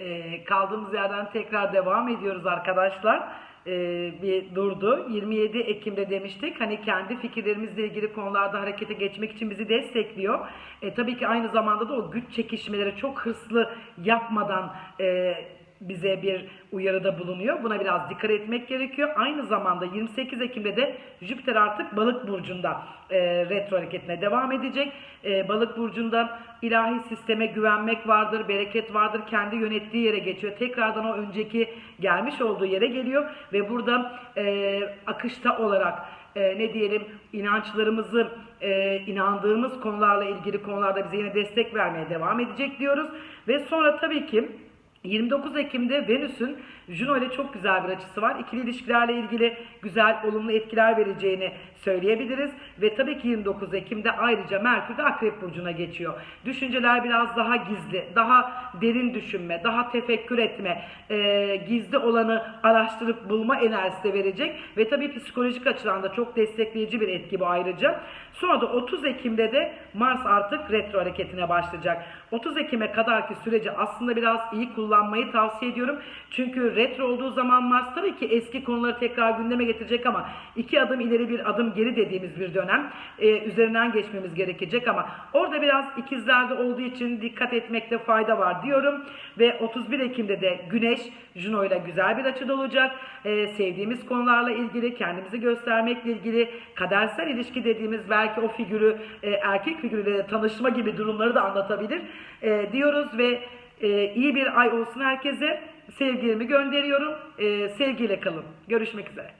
Ee, kaldığımız yerden tekrar devam ediyoruz arkadaşlar. Ee, bir durdu. 27 Ekim'de demiştik. Hani kendi fikirlerimizle ilgili konularda harekete geçmek için bizi destekliyor. E, tabii ki aynı zamanda da o güç çekişmeleri çok hırslı yapmadan e, bize bir uyarıda bulunuyor. Buna biraz dikkat etmek gerekiyor. Aynı zamanda 28 Ekim'de de Jüpiter artık balık burcunda e, retro hareketine devam edecek. E, balık burcunda ilahi sisteme güvenmek vardır, bereket vardır. Kendi yönettiği yere geçiyor. Tekrardan o önceki gelmiş olduğu yere geliyor ve burada e, akışta olarak e, ne diyelim inançlarımızı e, inandığımız konularla ilgili konularda bize yine destek vermeye devam edecek diyoruz. Ve sonra tabii ki 29 Ekim'de Venüs'ün Juno ile çok güzel bir açısı var. İkili ilişkilerle ilgili güzel, olumlu etkiler vereceğini söyleyebiliriz. Ve tabii ki 29 Ekim'de ayrıca Merkür de Akrep Burcu'na geçiyor. Düşünceler biraz daha gizli, daha derin düşünme, daha tefekkür etme, e, gizli olanı araştırıp bulma enerjisi de verecek. Ve tabii psikolojik açıdan da çok destekleyici bir etki bu ayrıca. Sonra da 30 Ekim'de de Mars artık retro hareketine başlayacak. 30 Ekim'e kadarki süreci aslında biraz iyi kullanmayı tavsiye ediyorum. Çünkü retro olduğu zaman Mars tabii ki eski konuları tekrar gündeme getirecek ama iki adım ileri bir adım geri dediğimiz bir dönem Ee, üzerinden geçmemiz gerekecek ama orada biraz ikizlerde olduğu için dikkat etmekte fayda var diyorum. Ve 31 Ekim'de de Güneş Juno ile güzel bir açıda olacak. Ee, sevdiğimiz konularla ilgili, kendimizi göstermekle ilgili kadersel ilişki dediğimiz belki o figürü e, erkek figürüyle tanışma gibi durumları da anlatabilir e, diyoruz ve e, iyi bir ay olsun herkese. Sevgilerimi gönderiyorum. E, sevgiyle kalın. Görüşmek üzere.